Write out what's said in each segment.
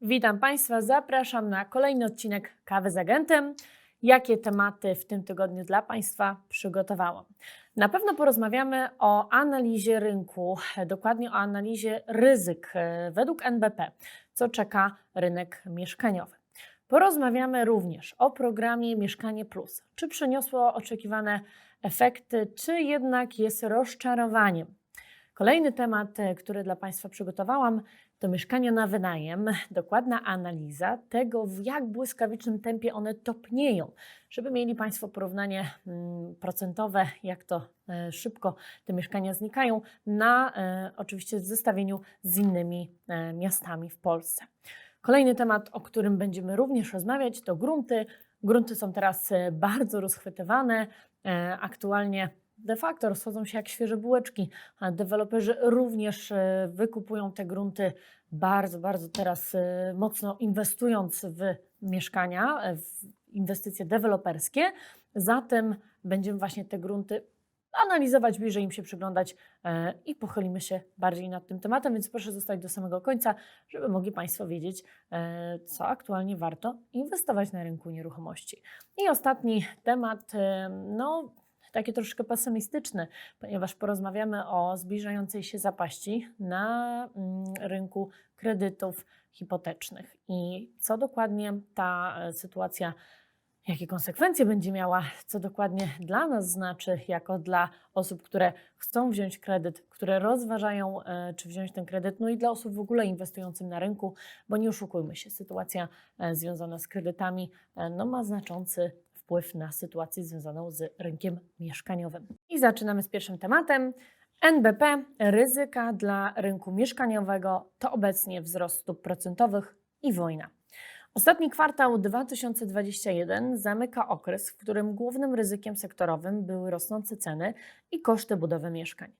Witam Państwa, zapraszam na kolejny odcinek Kawy z Agentem. Jakie tematy w tym tygodniu dla Państwa przygotowałam? Na pewno porozmawiamy o analizie rynku, dokładnie o analizie ryzyk e, według NBP, co czeka rynek mieszkaniowy. Porozmawiamy również o programie Mieszkanie Plus. Czy przyniosło oczekiwane efekty, czy jednak jest rozczarowaniem? Kolejny temat, e, który dla Państwa przygotowałam, to mieszkania na wynajem, dokładna analiza tego, w jak błyskawicznym tempie one topnieją, żeby mieli Państwo porównanie mm, procentowe, jak to e, szybko te mieszkania znikają, na e, oczywiście zestawieniu z innymi e, miastami w Polsce. Kolejny temat, o którym będziemy również rozmawiać, to grunty. Grunty są teraz bardzo rozchwytywane. Aktualnie de facto rozchodzą się jak świeże bułeczki, deweloperzy również e, wykupują te grunty bardzo, bardzo teraz e, mocno inwestując w mieszkania, e, w inwestycje deweloperskie. Zatem będziemy właśnie te grunty analizować, bliżej im się przyglądać i pochylimy się bardziej nad tym tematem, więc proszę zostać do samego końca, żeby mogli Państwo wiedzieć, co aktualnie warto inwestować na rynku nieruchomości. I ostatni temat, no takie troszkę pesymistyczny, ponieważ porozmawiamy o zbliżającej się zapaści na mm, rynku kredytów hipotecznych. I co dokładnie ta e, sytuacja jakie konsekwencje będzie miała, co dokładnie dla nas znaczy, jako dla osób, które chcą wziąć kredyt, które rozważają, e, czy wziąć ten kredyt, no i dla osób w ogóle inwestujących na rynku, bo nie oszukujmy się, sytuacja e, związana z kredytami no, ma znaczący wpływ na sytuację związaną z rynkiem mieszkaniowym. I zaczynamy z pierwszym tematem. NBP, ryzyka dla rynku mieszkaniowego to obecnie wzrost stóp procentowych i wojna. Ostatni kwartał 2021 zamyka okres, w którym głównym ryzykiem sektorowym były rosnące ceny i koszty budowy mieszkań.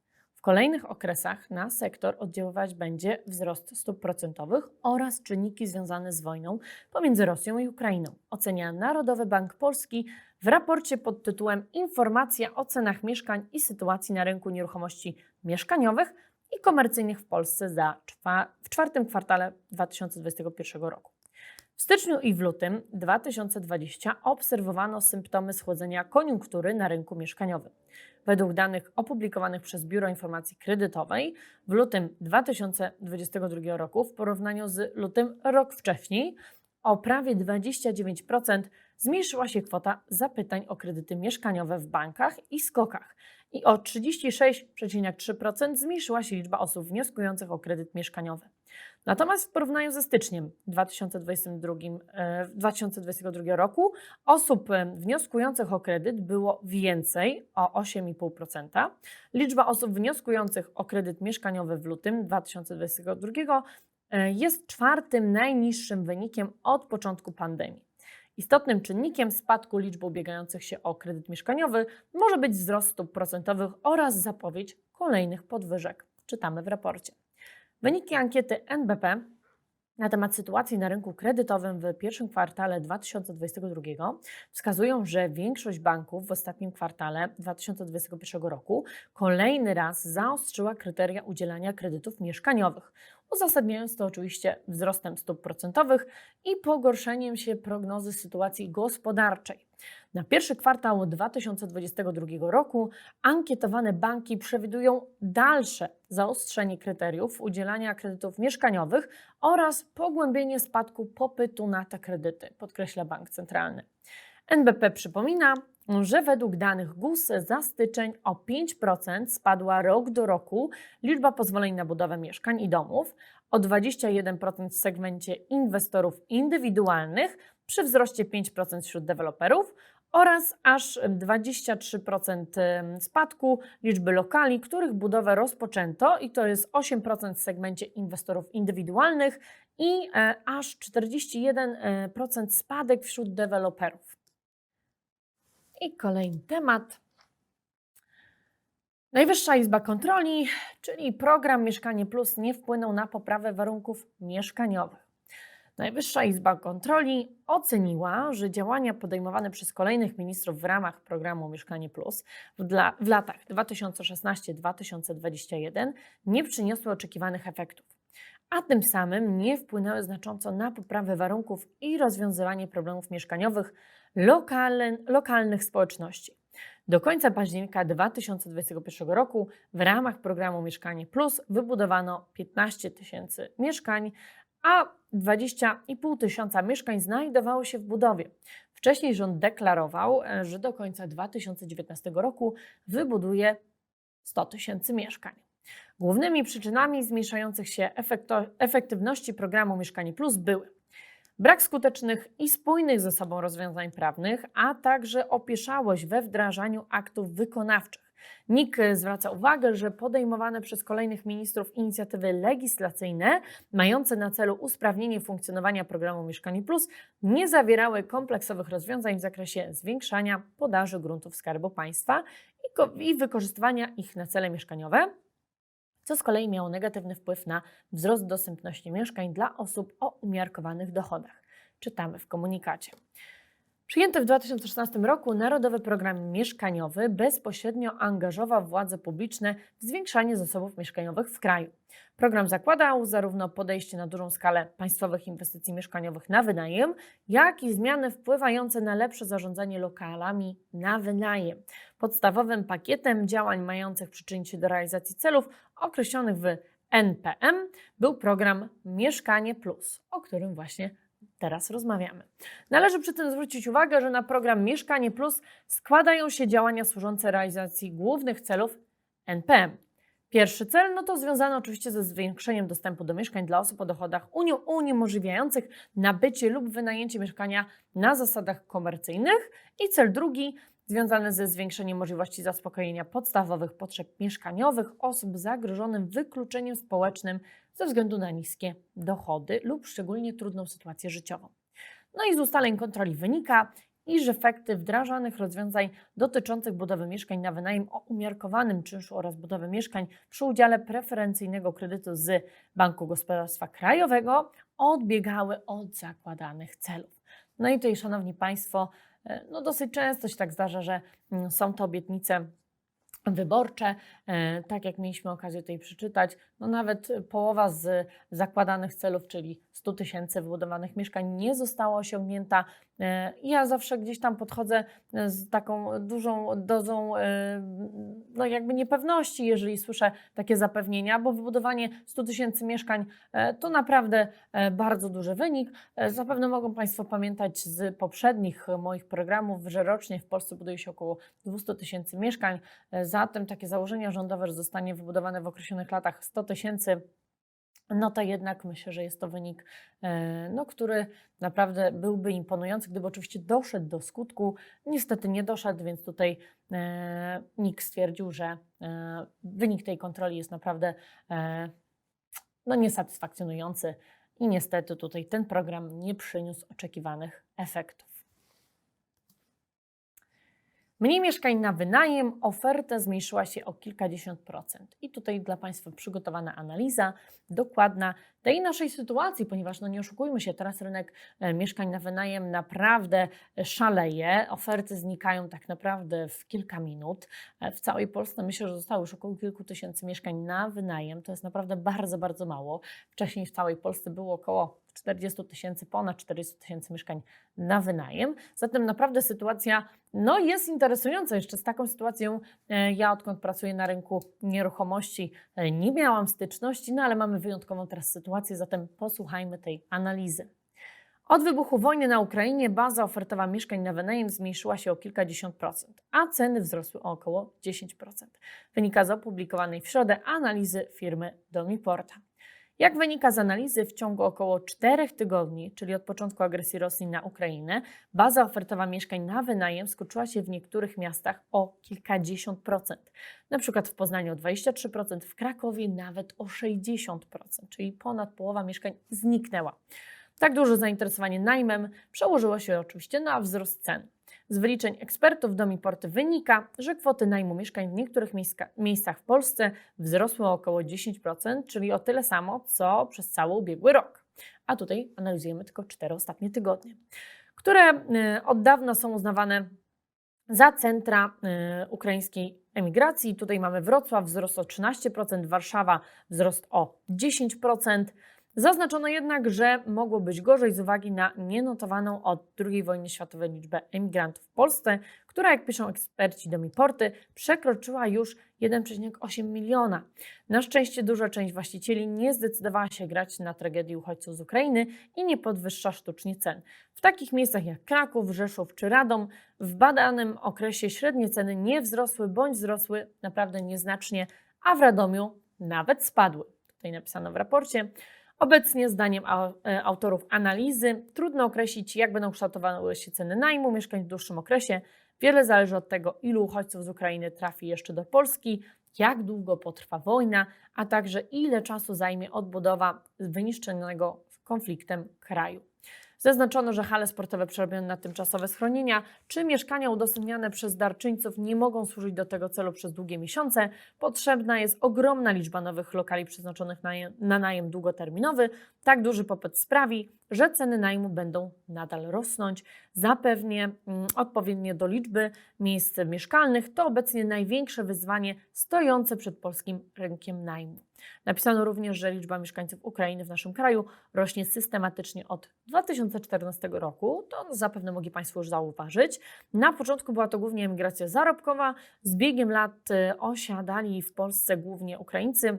Kolejnych okresach na sektor oddziaływać będzie wzrost stóp procentowych oraz czynniki związane z wojną pomiędzy Rosją i Ukrainą, ocenia Narodowy Bank Polski w raporcie pod tytułem Informacja o cenach mieszkań i sytuacji na rynku nieruchomości mieszkaniowych i komercyjnych w Polsce za czwa- w czwartym kwartale 2021 roku. W styczniu i w lutym 2020 obserwowano symptomy schłodzenia koniunktury na rynku mieszkaniowym. Według danych opublikowanych przez Biuro Informacji Kredytowej w lutym 2022 roku w porównaniu z lutym rok wcześniej o prawie 29% zmniejszyła się kwota zapytań o kredyty mieszkaniowe w bankach i skokach i o 36,3% zmniejszyła się liczba osób wnioskujących o kredyt mieszkaniowy. Natomiast w porównaniu ze styczniem 2022, e, 2022 roku osób e, wnioskujących o kredyt było więcej o 8,5%. Liczba osób wnioskujących o kredyt mieszkaniowy w lutym 2022 e, jest czwartym najniższym wynikiem od początku pandemii. Istotnym czynnikiem spadku liczby ubiegających się o kredyt mieszkaniowy może być wzrost stóp procentowych oraz zapowiedź kolejnych podwyżek. Czytamy w raporcie. Wyniki ankiety NBP na temat sytuacji na rynku kredytowym w pierwszym kwartale 2022 wskazują, że większość banków w ostatnim kwartale 2021 roku kolejny raz zaostrzyła kryteria udzielania kredytów mieszkaniowych, uzasadniając to oczywiście wzrostem stóp procentowych i pogorszeniem się prognozy sytuacji gospodarczej. Na pierwszy kwartał 2022 roku ankietowane banki przewidują dalsze zaostrzenie kryteriów udzielania kredytów mieszkaniowych oraz pogłębienie spadku popytu na te kredyty, podkreśla Bank Centralny. NBP przypomina, że według danych GUS za styczeń o 5% spadła rok do roku liczba pozwoleń na budowę mieszkań i domów, o 21% w segmencie inwestorów indywidualnych przy wzroście 5% wśród deweloperów oraz aż 23% spadku liczby lokali, których budowę rozpoczęto i to jest 8% w segmencie inwestorów indywidualnych i e, aż 41% spadek wśród deweloperów. I kolejny temat. Najwyższa Izba Kontroli, czyli program Mieszkanie Plus, nie wpłynął na poprawę warunków mieszkaniowych. Najwyższa Izba Kontroli oceniła, że działania podejmowane przez kolejnych ministrów w ramach programu Mieszkanie Plus w, dla, w latach 2016-2021 nie przyniosły oczekiwanych efektów. a tym samym nie wpłynęły znacząco na poprawę warunków i rozwiązywanie problemów mieszkaniowych lokal, lokalnych społeczności. Do końca października 2021 roku w ramach programu Mieszkanie Plus wybudowano 15 tysięcy mieszkań, a 20,5 tysiąca mieszkań znajdowało się w budowie. Wcześniej rząd deklarował, e, że do końca 2019 roku wybuduje 100 tysięcy mieszkań. Głównymi przyczynami zmniejszających się efektywności programu Mieszkanie Plus były brak skutecznych i spójnych ze sobą rozwiązań prawnych, a także opieszałość we wdrażaniu aktów wykonawczych. NIK zwraca uwagę, że podejmowane przez kolejnych ministrów inicjatywy legislacyjne mające na celu usprawnienie funkcjonowania programu Mieszkanie Plus nie zawierały kompleksowych rozwiązań w zakresie zwiększania podaży gruntów Skarbu Państwa i, i wykorzystywania ich na cele mieszkaniowe, co z kolei miało negatywny wpływ na wzrost dostępności mieszkań dla osób o umiarkowanych dochodach. Czytamy w komunikacie. Przyjęty w 2016 roku Narodowy Program Mieszkaniowy bezpośrednio angażował władze publiczne w zwiększanie zasobów mieszkaniowych w kraju. Program zakładał zarówno podejście na dużą skalę państwowych inwestycji mieszkaniowych na wynajem, jak i zmiany wpływające na lepsze zarządzanie lokalami na wynajem. Podstawowym pakietem działań mających przyczynić się do realizacji celów określonych w NPM był program Mieszkanie Plus, o którym właśnie teraz rozmawiamy. Należy przy tym zwrócić uwagę, że na program Mieszkanie Plus składają się działania służące realizacji głównych celów NPM. Pierwszy cel no to związany oczywiście ze zwiększeniem dostępu do mieszkań dla osób o dochodach uni- uniemożliwiających nabycie lub wynajęcie mieszkania na zasadach komercyjnych i cel drugi związany ze zwiększeniem możliwości zaspokojenia podstawowych potrzeb mieszkaniowych osób zagrożonym wykluczeniem społecznym ze względu na niskie dochody lub szczególnie trudną sytuację życiową. No i z ustaleń kontroli wynika, iż efekty wdrażanych rozwiązań dotyczących budowy mieszkań na wynajem o umiarkowanym czynszu oraz budowy mieszkań przy udziale preferencyjnego kredytu z Banku Gospodarstwa Krajowego odbiegały od zakładanych celów. No i tutaj, Szanowni Państwo, e, no dosyć często się tak zdarza, że mm, są to obietnice wyborcze, e, tak jak mieliśmy okazję tutaj przeczytać, no nawet połowa z zakładanych celów, czyli 100 tysięcy wybudowanych mieszkań, nie została osiągnięta. E, Ja zawsze gdzieś tam podchodzę e, z taką dużą dozą e, no jakby niepewności, jeżeli słyszę takie zapewnienia, bo wybudowanie 100 tysięcy mieszkań to naprawdę bardzo duży wynik. Zapewne mogą Państwo pamiętać z poprzednich moich programów, że rocznie w Polsce buduje się około 200 tysięcy mieszkań. Zatem takie założenia rządowe, że zostanie wybudowane w określonych latach 100 tysięcy, no to jednak myślę, że jest to wynik, e, no, który naprawdę byłby imponujący, gdyby oczywiście doszedł do skutku. Niestety nie doszedł, więc tutaj e, NIK stwierdził, że e, wynik tej kontroli jest naprawdę no, niesatysfakcjonujący i niestety tutaj ten program nie przyniósł oczekiwanych efektów. Mniej mieszkań na wynajem, oferta zmniejszyła się o kilkadziesiąt procent. I tutaj dla Państwa przygotowana analiza dokładna tej naszej sytuacji, ponieważ no nie oszukujmy się, teraz rynek e, mieszkań na wynajem naprawdę szaleje. Oferty znikają tak naprawdę w kilka minut. E, W całej Polsce myślę, że zostało już około kilku tysięcy mieszkań na wynajem. To jest naprawdę bardzo, bardzo mało. Wcześniej w całej Polsce było około 40 tysięcy, ponad 40 tysięcy mieszkań na wynajem. Zatem naprawdę sytuacja no, jest interesująca. Jeszcze z taką sytuacją e, ja, odkąd pracuję na rynku nieruchomości, e, nie miałam styczności, no ale mamy wyjątkową teraz sytuację, zatem posłuchajmy tej analizy. Od wybuchu wojny na Ukrainie baza ofertowa mieszkań na wynajem zmniejszyła się o kilkadziesiąt procent, a ceny wzrosły o około 10%. Wynika z opublikowanej w środę analizy firmy Domiporta. Jak wynika z analizy, w ciągu około 4 tygodni, czyli od początku agresji Rosji na Ukrainę, baza ofertowa mieszkań na wynajem skoczyła się w niektórych miastach o kilkadziesiąt procent. Na przykład w Poznaniu o 23%, w Krakowie nawet o 60%, czyli ponad połowa mieszkań zniknęła. Tak duże zainteresowanie najmem przełożyło się oczywiście na wzrost cen. Z wyliczeń ekspertów Domiporty wynika, że kwoty najmu mieszkań w niektórych miejsca, miejscach w Polsce wzrosły o około 10%, czyli o tyle samo, co przez cały ubiegły rok. A tutaj analizujemy tylko cztery ostatnie tygodnie, które y, od dawna są uznawane za centra y, ukraińskiej emigracji. Tutaj mamy Wrocław, wzrost o 13%, Warszawa, wzrost o 10%. Zaznaczono jednak, że mogło być gorzej z uwagi na nienotowaną od II wojny światowej liczbę emigrantów w Polsce, która, jak piszą eksperci Domiporty, przekroczyła już 1,8 miliona. Na szczęście duża część właścicieli nie zdecydowała się grać na tragedii uchodźców z Ukrainy i nie podwyższa sztucznie cen. W takich miejscach jak Kraków, Rzeszów czy Radom w badanym okresie średnie ceny nie wzrosły bądź wzrosły naprawdę nieznacznie, a w Radomiu nawet spadły. Tutaj napisano w raporcie. Obecnie, zdaniem e, autorów analizy, trudno określić, jak będą kształtowały się ceny najmu mieszkań w dłuższym okresie. Wiele zależy od tego, ilu uchodźców z Ukrainy trafi jeszcze do Polski, jak długo potrwa wojna, a także ile czasu zajmie odbudowa wyniszczonego konfliktem kraju. Zaznaczono, że hale sportowe przerobione na tymczasowe schronienia czy mieszkania udostępniane przez darczyńców nie mogą służyć do tego celu przez długie miesiące. Potrzebna jest ogromna liczba nowych lokali przeznaczonych na, na najem długoterminowy. Tak duży popyt sprawi, że ceny najmu będą nadal rosnąć. Zapewnie mm, odpowiednie do liczby miejsc mieszkalnych to obecnie największe wyzwanie stojące przed polskim rynkiem najmu. Napisano również, że liczba mieszkańców Ukrainy w naszym kraju rośnie systematycznie od 2014 roku. To zapewne mogli Państwo już zauważyć. Na początku była to głównie emigracja zarobkowa. Z biegiem lat y, osiadali w Polsce głównie Ukraińcy,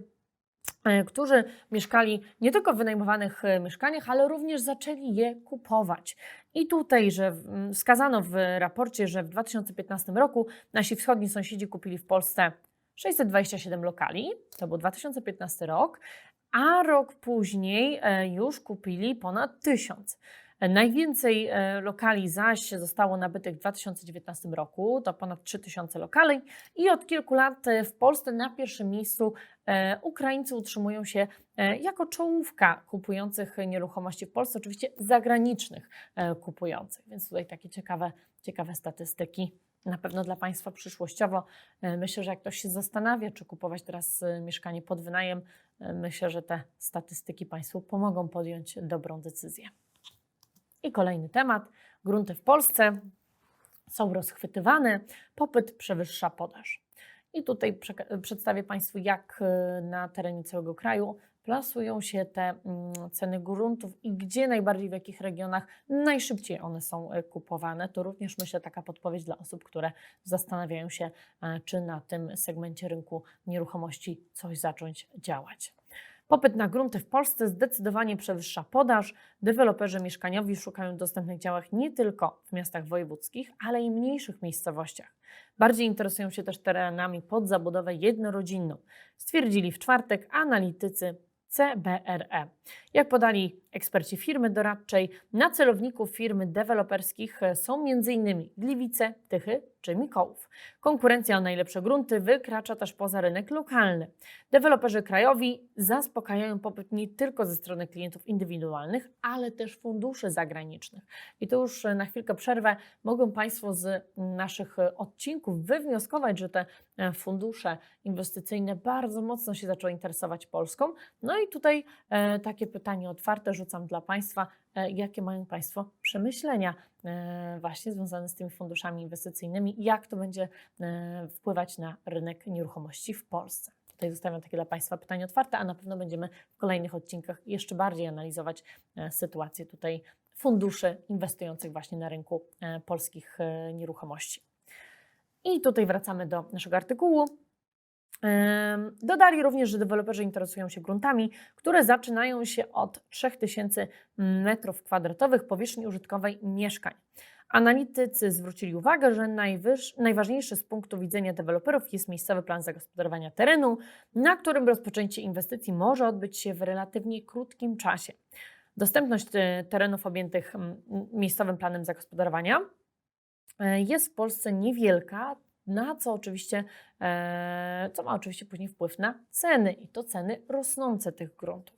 e, którzy mieszkali nie tylko w wynajmowanych e, mieszkaniach, ale również zaczęli je kupować. I tutaj, że mm, wskazano w raporcie, że w 2015 roku nasi wschodni sąsiedzi kupili w Polsce 627 lokali, to był 2015 rok, a rok później e, już kupili ponad 1000. E, Najwięcej e, lokali zaś zostało nabytych w 2019 roku, to ponad 3000 lokali i od kilku lat w Polsce na pierwszym miejscu Ukraińcy utrzymują się jako czołówka kupujących nieruchomości w Polsce, oczywiście zagranicznych kupujących, więc tutaj takie ciekawe, ciekawe statystyki. Na pewno dla Państwa przyszłościowo. E, Myślę, że jak ktoś się zastanawia, czy kupować teraz e, mieszkanie pod wynajem, e, myślę, że te statystyki Państwu pomogą podjąć dobrą decyzję. I kolejny temat. Grunty w Polsce są rozchwytywane, popyt przewyższa podaż. I tutaj przedstawię Państwu, jak na terenie całego kraju plasują się te mm, ceny gruntów i gdzie najbardziej, w jakich regionach najszybciej one są e, kupowane. To również myślę taka podpowiedź dla osób, które zastanawiają się, e, czy na tym segmencie rynku nieruchomości coś zacząć działać. Popyt na grunty w Polsce zdecydowanie przewyższa podaż. Deweloperzy mieszkaniowi szukają dostępnych działek nie tylko w miastach wojewódzkich, ale i mniejszych miejscowościach. Bardziej interesują się też terenami pod zabudowę jednorodzinną, stwierdzili w czwartek analitycy CBRE. Jak podali eksperci firmy doradczej, na celowników firmy deweloperskich są m.in. Gliwice, Tychy czy Mikołów. Konkurencja o najlepsze grunty wykracza też poza rynek lokalny. Deweloperzy krajowi zaspokajają popyt nie tylko ze strony klientów indywidualnych, ale też funduszy zagranicznych. I tu już na chwilkę przerwę. Mogą Państwo z naszych odcinków wywnioskować, że te e, fundusze inwestycyjne bardzo mocno się zaczęły interesować Polską. No i tutaj e, takie pytanie otwarte rzucam dla Państwa. E, jakie mają Państwo przemyślenia e, właśnie związane z tymi funduszami inwestycyjnymi? Jak to będzie e, wpływać na rynek nieruchomości w Polsce? Tutaj zostawiam takie dla Państwa pytania otwarte, a na pewno będziemy w kolejnych odcinkach jeszcze bardziej analizować sytuację tutaj funduszy inwestujących właśnie na rynku polskich nieruchomości. I tutaj wracamy do naszego artykułu. Dodali również, że deweloperzy interesują się gruntami, które zaczynają się od 3000 m2 powierzchni użytkowej mieszkań. Analitycy zwrócili uwagę, że najważniejszy z punktu widzenia deweloperów jest miejscowy plan zagospodarowania terenu, na którym rozpoczęcie inwestycji może odbyć się w relatywnie krótkim czasie. Dostępność e, terenów objętych miejscowym planem zagospodarowania e, jest w Polsce niewielka, na co oczywiście, e, co ma oczywiście później wpływ na ceny i to ceny rosnące tych gruntów.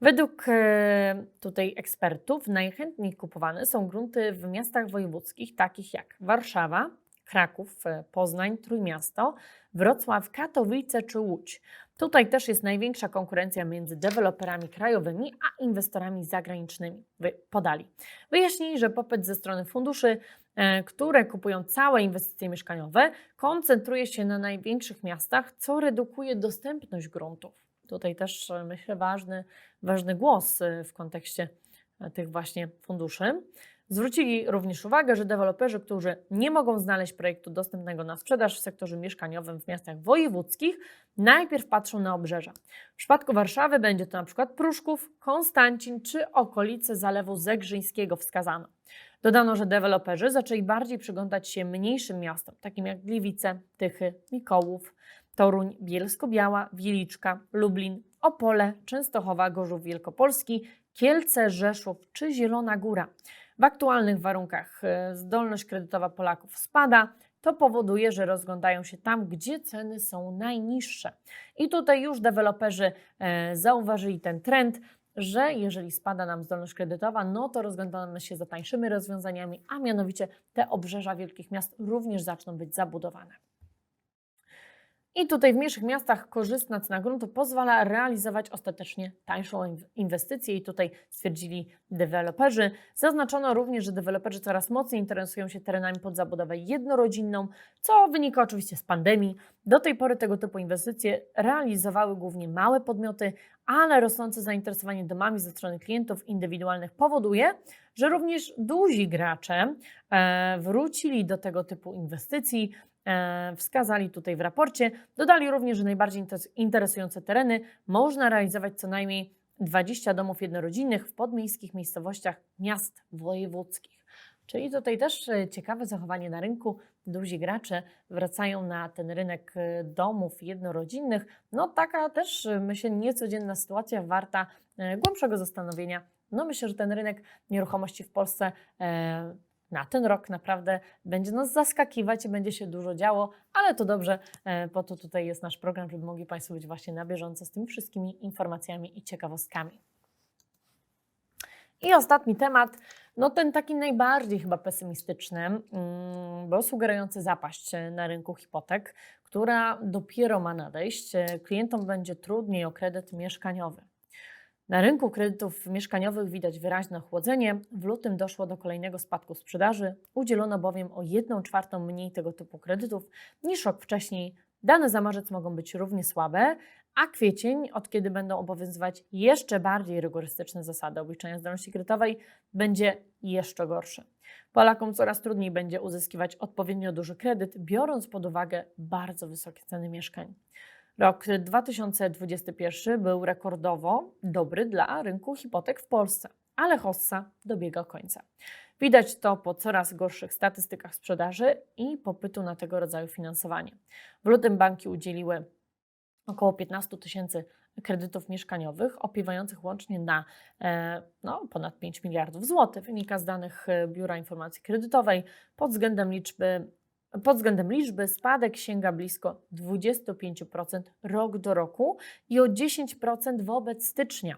Według e, tutaj ekspertów najchętniej kupowane są grunty w miastach wojewódzkich takich jak Warszawa, Kraków, e, Poznań, Trójmiasto, Wrocław, Katowice czy Łódź. Tutaj też jest największa konkurencja między deweloperami krajowymi a inwestorami zagranicznymi. Podali. Wyjaśnili, że popyt ze strony funduszy, które kupują całe inwestycje mieszkaniowe, koncentruje się na największych miastach, co redukuje dostępność gruntów. Tutaj też e, myślę ważny, ważny głos e, w kontekście e, tych właśnie funduszy. Zwrócili również uwagę, że deweloperzy, którzy nie mogą znaleźć projektu dostępnego na sprzedaż w sektorze mieszkaniowym w miastach wojewódzkich, najpierw patrzą na obrzeża. W przypadku Warszawy będzie to przykład Pruszków, Konstancin czy okolice Zalewu Zegrzyńskiego wskazano. Dodano, że deweloperzy zaczęli bardziej przyglądać się mniejszym miastom, takim jak Gliwice, Tychy, Mikołów, Toruń, Bielsko-Biała, Wieliczka, Lublin, Opole, Częstochowa, Gorzów Wielkopolski, Kielce, Rzeszów czy Zielona Góra. W aktualnych warunkach e, zdolność kredytowa Polaków spada, to powoduje, że rozglądają się tam, gdzie ceny są najniższe. I tutaj już deweloperzy e, zauważyli ten trend, że jeżeli spada nam zdolność kredytowa, no to rozglądamy się za tańszymi rozwiązaniami, a mianowicie te obrzeża wielkich miast również zaczną być zabudowane. I tutaj w mniejszych miastach korzystna cena gruntu pozwala realizować ostatecznie tańszą inw- inwestycję i tutaj stwierdzili deweloperzy. Zaznaczono również, że deweloperzy coraz mocniej interesują się terenami pod zabudowę jednorodzinną, co wynika oczywiście z pandemii. Do tej pory tego typu inwestycje realizowały głównie małe podmioty, ale rosnące zainteresowanie domami ze strony klientów indywidualnych powoduje, że również duzi gracze e, wrócili do tego typu inwestycji. E, wskazali tutaj w raporcie. Dodali również, że najbardziej interes- interesujące tereny można realizować co najmniej 20 domów jednorodzinnych w podmiejskich miejscowościach miast wojewódzkich. Czyli tutaj też e, ciekawe zachowanie na rynku. Duzi gracze wracają na ten rynek e, domów jednorodzinnych. No taka też, myślę, niecodzienna sytuacja warta głębszego zastanowienia. No myślę, że ten rynek nieruchomości w Polsce na ten rok naprawdę będzie nas zaskakiwać i będzie się dużo działo, ale to dobrze, e, po to tutaj jest nasz program, żeby mogli Państwo być właśnie na bieżąco z tymi wszystkimi informacjami i ciekawostkami. I ostatni temat, no ten taki najbardziej chyba pesymistyczny, mm, bo sugerujący zapaść e, na rynku hipotek, która dopiero ma nadejść. E, Klientom będzie trudniej o kredyt mieszkaniowy. Na rynku kredytów mieszkaniowych widać wyraźne ochłodzenie. W lutym doszło do kolejnego spadku sprzedaży. Udzielono bowiem o 1 czwartą mniej tego typu kredytów niż rok wcześniej. Dane za marzec mogą być równie słabe, a kwiecień, od kiedy będą obowiązywać jeszcze bardziej rygorystyczne zasady obliczania zdolności kredytowej, będzie jeszcze gorszy. Polakom coraz trudniej będzie uzyskiwać odpowiednio duży kredyt, biorąc pod uwagę bardzo wysokie ceny mieszkań. Rok 2021 był rekordowo dobry dla rynku hipotek w Polsce, ale hossa dobiega końca. Widać to po coraz gorszych statystykach sprzedaży i popytu na tego rodzaju finansowanie. W lutym banki udzieliły około 15 tysięcy kredytów mieszkaniowych, opiewających łącznie na e, no, ponad 5 miliardów złotych. Wynika z danych e, Biura Informacji Kredytowej. Pod względem liczby pod względem liczby spadek sięga blisko 25% rok do roku i o 10% wobec stycznia.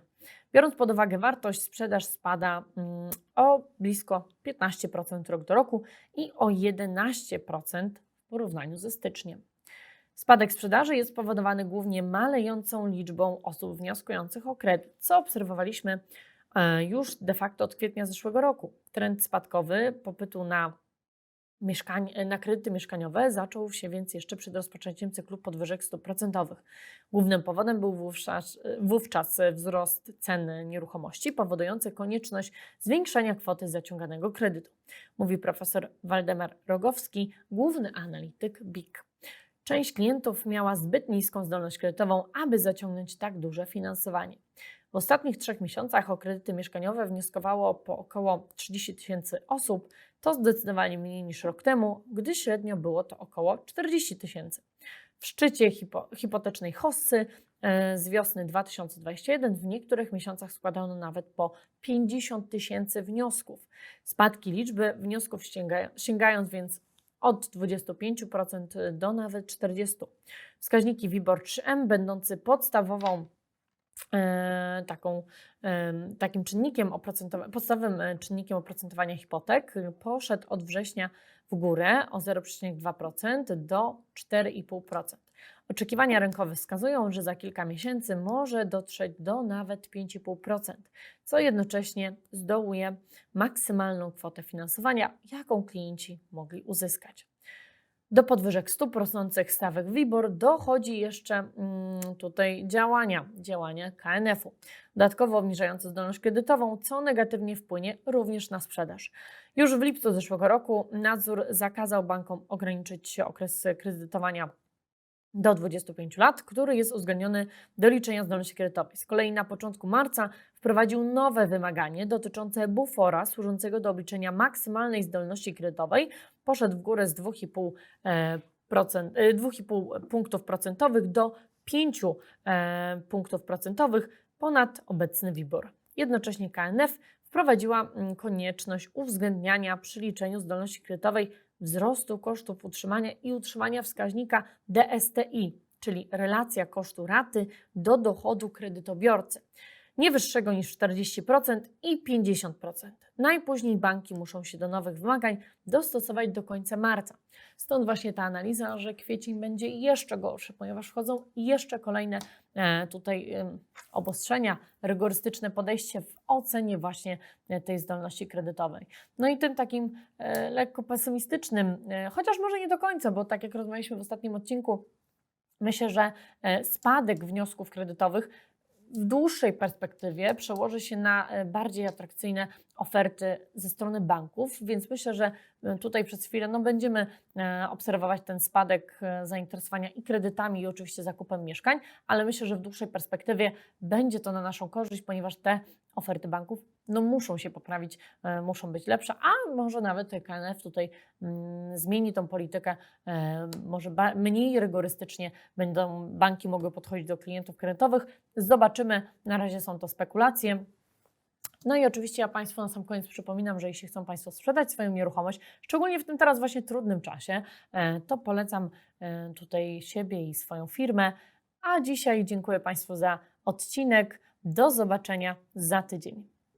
Biorąc pod uwagę wartość, sprzedaż spada mm, o blisko 15% rok do roku i o 11% w porównaniu ze styczniem. Spadek sprzedaży jest spowodowany głównie malejącą liczbą osób wnioskujących o kredyt, co obserwowaliśmy e, już de facto od kwietnia zeszłego roku. Trend spadkowy popytu na mieszkań, na kredyty mieszkaniowe zaczął się więc jeszcze przed rozpoczęciem cyklu podwyżek stóp procentowych. Głównym powodem był wówczas, wówczas wzrost cen nieruchomości, powodujący konieczność zwiększenia kwoty zaciąganego kredytu, mówi profesor Waldemar Rogowski, główny analityk BIK. Część klientów miała zbyt niską zdolność kredytową, aby zaciągnąć tak duże finansowanie. W ostatnich trzech miesiącach o kredyty mieszkaniowe wnioskowało po około 30 tysięcy osób, to zdecydowanie mniej niż rok temu, gdy średnio było to około 40 tysięcy. W szczycie hipo hipotecznej hossy e, z wiosny 2021 w niektórych miesiącach składano nawet po 50 tysięcy wniosków. Spadki liczby wniosków sięgają, sięgając więc od 25% do nawet 40%. Wskaźniki WIBOR 3M, będący podstawową taką, e, takim czynnikiem oprocentowa- podstawowym e, czynnikiem oprocentowania hipotek, y, poszedł od września w górę o 0,2% do 4,5%. Oczekiwania rynkowe wskazują, że za kilka miesięcy może dotrzeć do nawet 5,5%, co jednocześnie zdołuje maksymalną kwotę finansowania, jaką klienci mogli uzyskać. Do podwyżek stóp rosnących stawek WIBOR dochodzi jeszcze mm, tutaj działania, działania KNF-u. Dodatkowo obniżające zdolność kredytową, co negatywnie wpłynie również na sprzedaż. Już w lipcu zeszłego roku nadzór zakazał bankom ograniczyć okres kredytowania do 25 lat, który jest uwzględniony do liczenia zdolności kredytowej. Z kolei na początku marca wprowadził nowe wymaganie dotyczące bufora służącego do obliczenia maksymalnej zdolności kredytowej. Poszedł w górę z 2,5 e, e, 2,5 punktów procentowych do 5 e, punktów procentowych ponad obecny WIBOR. Jednocześnie KNF wprowadziła mm, konieczność uwzględniania przy liczeniu zdolności kredytowej wzrostu kosztów utrzymania i utrzymania wskaźnika DSTI, czyli relacja kosztu raty do dochodu kredytobiorcy, nie wyższego niż 40% i 50%. Najpóźniej banki muszą się do nowych wymagań dostosować do końca marca. Stąd właśnie ta analiza, że kwiecień będzie jeszcze gorszy, ponieważ wchodzą jeszcze kolejne e, tutaj obostrzenia, rygorystyczne podejście w ocenie właśnie tej zdolności kredytowej. No i tym takim e, lekko pesymistycznym, e, chociaż może nie do końca, bo tak jak rozmawialiśmy w ostatnim odcinku, myślę, że spadek wniosków kredytowych w dłuższej perspektywie przełoży się na e, bardziej atrakcyjne oferty ze strony banków, więc myślę, że e, tutaj przez chwilę no, będziemy e, obserwować ten spadek zainteresowania i kredytami, i oczywiście zakupem mieszkań, ale myślę, że w dłuższej perspektywie będzie to na naszą korzyść, ponieważ te oferty banków no, muszą się poprawić, e, muszą być lepsze, a może nawet KNF tutaj mm, zmieni tą politykę, e, może mniej rygorystycznie będą banki mogły podchodzić do klientów kredytowych. Zobaczymy, na razie są to spekulacje. No i oczywiście ja Państwu na sam koniec przypominam, że jeśli chcą Państwo sprzedać swoją nieruchomość, szczególnie w tym teraz właśnie trudnym czasie, e, to polecam tutaj siebie i swoją firmę. A dzisiaj dziękuję Państwu za odcinek. Do zobaczenia za tydzień.